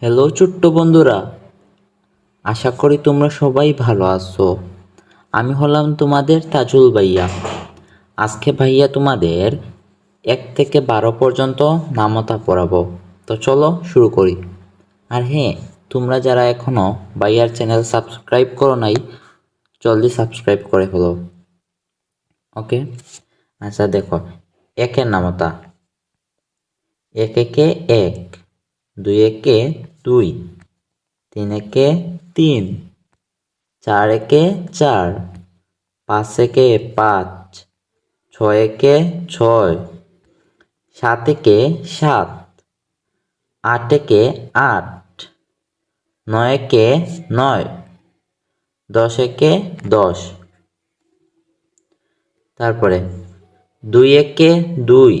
Hello ছোট্ট বন্ধুরা, আশা করি তোমরা সবাই ভালো আছো। আমি হলাম তোমাদের তাজুল ভাইয়া। আজকে ভাইয়া তোমাদের এক থেকে বারো পর্যন্ত নামতা পড়াবো। তো চলো শুরু করি। আর হ্যাঁ তোমরা যারা এখনও ভাইয়ার চ্যানেল সাবস্ক্রাইব করো নাই, জলদি সাবস্ক্রাইব করে ফেলো। ওকে? আচ্ছা দেখো, একের নামতা। এক একে এক। দুই একে দুই, তিন একে তিন, চার একে চার, পাঁচ একে পাঁচ, ছয় একে ছয়, সাত একে সাত, আট একে আট, নয় একে নয়, দশ একে দশ। তারপরে দুই একে দুই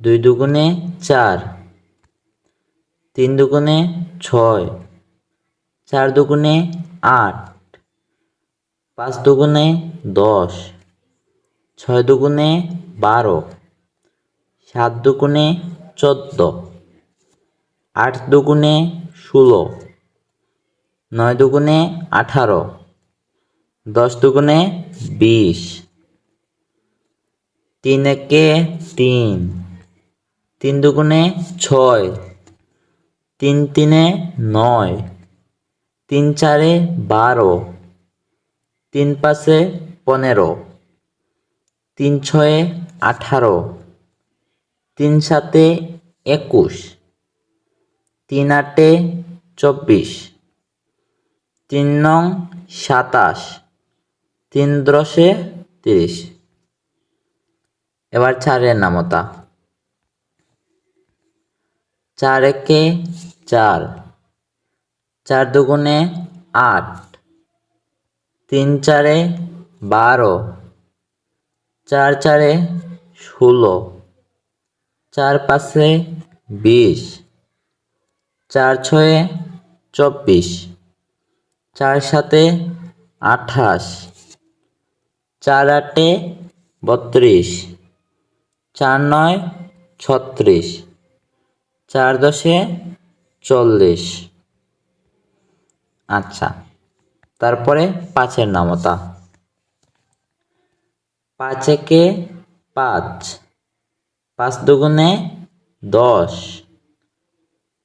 দুই দুগুণে চার তিন দুগুণে ছয়, চার দুগুণে আট, পাঁচ দুগুণে দশ, ছয় দুগুণে বারো, সাত দুগুণে চোদ্দ, আট দুগুণে ষোলো, নয় দুগুণে আঠারো, দশ দুগুণে বিশ, তিন একে তিন তিন দুগুণে ছয় তিন তিনে নয়, তিন চারে বারো, তিন পাঁচে পনেরো, তিন ছয়ে আঠারো, তিন সাতে একুশ, তিন আটে চব্বিশ, তিন নং সাতাশ, তিন দশে তিরিশ। এবার চারের নামতা। চার একে চার। চার দুগুণে আট। তিন চারে বারো। চার চারে ষোলো। চার পাঁচে বিশ। চার ছয়ে চব্বিশ। চার সাতে আঠাশ। চার আটে বত্রিশ। চার নয় ছত্রিশ। চার দশে চল্লিশ। আচ্ছা তারপরে পাঁচের নামতা। পাঁচ একে পাঁচ পাঁচ দুগুণে দশ,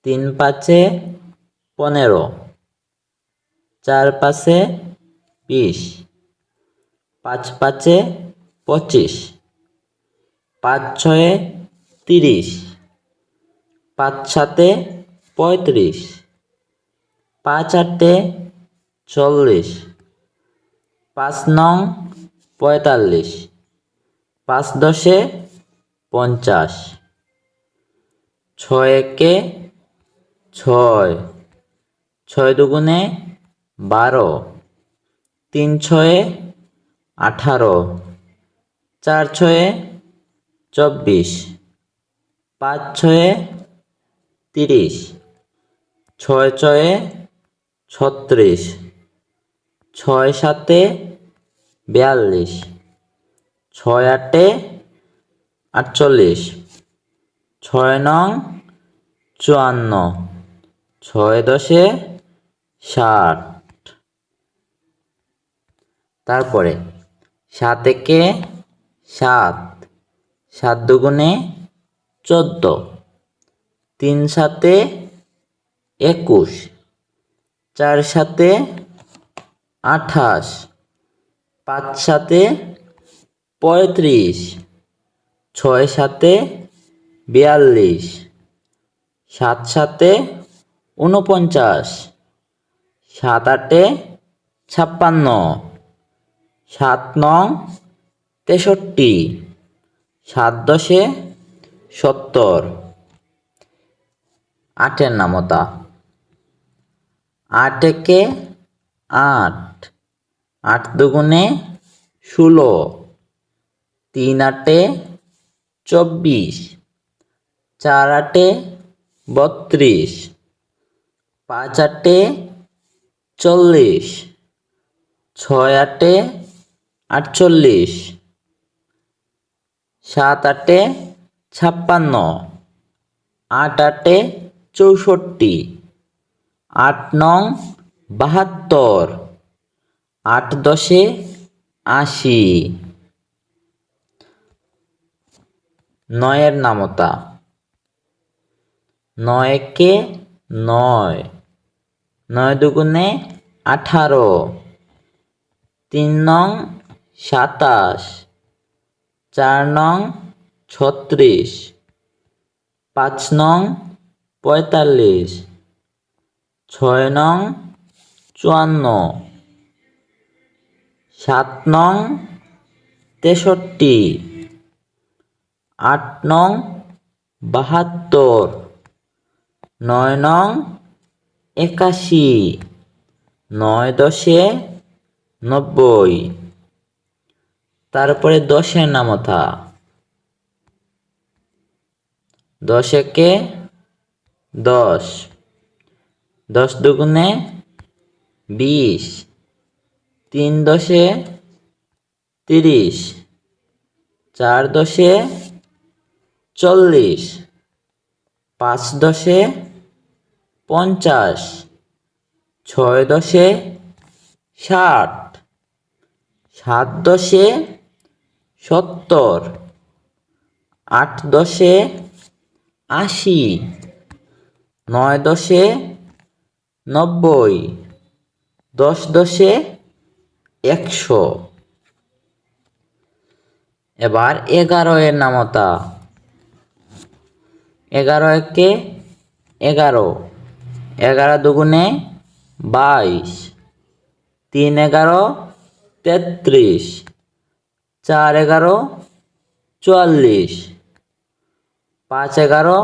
তিন পাঁচে পনেরো, চার পাঁচে বিশ, পাঁচ পাঁচে পঁচিশ, পাঁচ ছয়ে তিরিশ। পাঁচ সাতে পঁয়ত্রিশ, পাঁচ আটে চল্লিশ, পাঁচ নং পঁয়তাল্লিশ, পাঁচ দশে পঞ্চাশ, ছয় একে ছয় ছয় দুগুণে বারো, তিন ছয়ে আঠারো, চার ছয়ে চব্বিশ, পাঁচ ছয়ে তিরিশ। ছয় ছয়ে ছত্রিশ। ছয় সাতে বিয়াল্লিশ। ছয় আটে আটচল্লিশ। ছয় নং চুয়ান্ন। ছয় দশে ষাট। তারপরে সাত একে সাত। সাত দুগুণে চোদ্দ। তিন সাতে একুশ, চার সাতে আঠাশ, পাঁচ সাতে পঁয়ত্রিশ, ছয় সাতে বিয়াল্লিশ, সাত সাতে উনপঞ্চাশ সাত আটে ছাপ্পান্ন, সাত নং তেষট্টি, সাত দশে সত্তর। আটের নামতা। আট একে আট। আট দুগুণে ষোলো। তিন আটে চব্বিশ। চার আটে বত্রিশ। পাঁচ আটে চল্লিশ। ছয় আটে আটচল্লিশ। সাত আটে ছাপ্পান্ন। আট আটে চৌষট্টি। আট নং বাহাত্তর। আট দশে আশি। নয়ের নামতা। নয় একে নয়। নয় দুগুণে আঠারো। তিন নং সাতাশ। চার নং ছত্রিশ। পাঁচ নং পঁয়তাল্লিশ। ছয় নং চুয়ান্ন। সাত নং তেষট্টি। আট নং বাহাত্তর। নয় নং একাশি। নয় দশে নব্বই। তারপরে দশের নামতা। দশ একে দশ। দশ দুগুণে বিশ। তিন দশে তিরিশ। চার দশে চল্লিশ। পাঁচ দশে পঞ্চাশ। ছয় দশে ষাট। সাত দশে সত্তর। আট দশে আশি। নয় দশে নব্বই, দশ দশে একশো। এবার এগারো এর নামতা। এগারো একে এগারো এগারো দুগুণে বাইশ, তিন এগারো তেত্রিশ, চার এগারো চুয়াল্লিশ, পাঁচ এগারো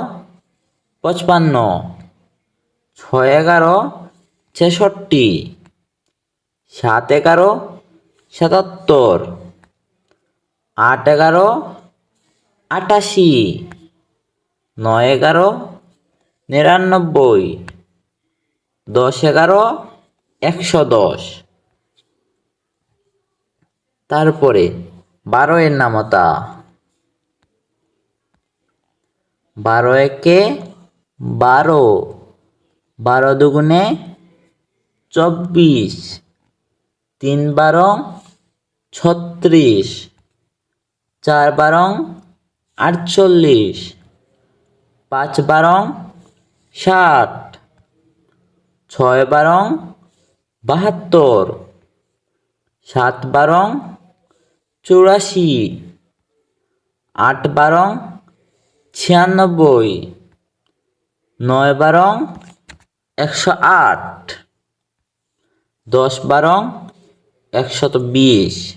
পঁচপান্ন। ছয় এগারো ছেষট্টি, সাত এগারো সাতাত্তর, আট এগারো আটাশি, নয় এগারো নিরানব্বই, দশ এগারো একশো দশ। তারপরে বারো এর নামতা। বারো একে বারো। বারো দুগুণে চব্বিশ। তিন বারো ছত্রিশ। চার বারং আটচল্লিশ। পাঁচ বারং ষাট। ছয় বারং বাহাত্তর। সাত বারং চুরাশি। আট বারং ছিয়ানব্বই। নয় বারং একশো আট। দশ বারং, একশত বিশ।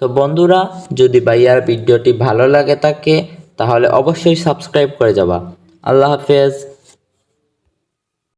তো বন্ধুরা, যদি ভাইয়ার ভিডিওটি ভালো লাগে থাকে, তাহলে অবশ্যই সাবস্ক্রাইব করে যাবা। আল্লাহ হাফেজ।